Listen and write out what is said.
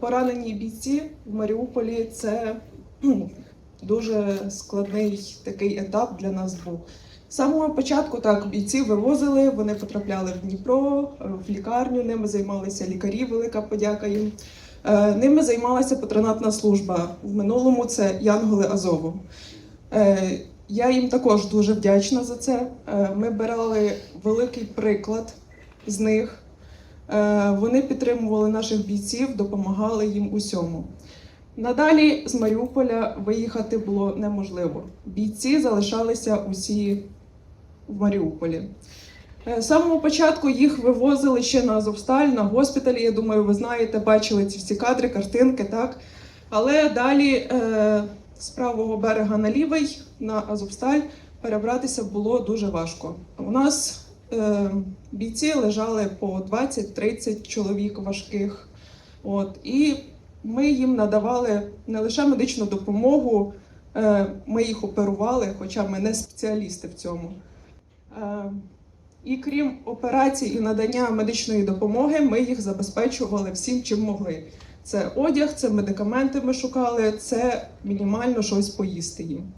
поранені бійці в Маріуполі це ну, дуже складний такий етап для нас був. З самого початку так бійці вивозили, вони потрапляли в Дніпро, в лікарню. Ними займалися лікарі. Велика подяка їм. Е, Ними займалася патронатна служба. В минулому це Янголи Азову. Е, Я їм також дуже вдячна за це. Е, Ми брали великий приклад з них. Е, Вони підтримували наших бійців, допомагали їм усьому. Надалі з Маріуполя виїхати було неможливо. Бійці залишалися усі в Маріуполі. Е, З самого початку їх вивозили ще на Азовсталь, на госпіталі. Я думаю, ви знаєте, бачили ці всі кадри, картинки, так? Але далі е, з правого берега на лівий на Азовсталь перебратися було дуже важко. У нас бійці лежали по 20-30 чоловік важких. От, і ми їм надавали не лише медичну допомогу, е, ми їх оперували, хоча ми не спеціалісти в цьому. Е, І крім операцій і надання медичної допомоги, ми їх забезпечували всім, чим могли. Це одяг, це медикаменти ми шукали, це мінімально щось поїсти їм.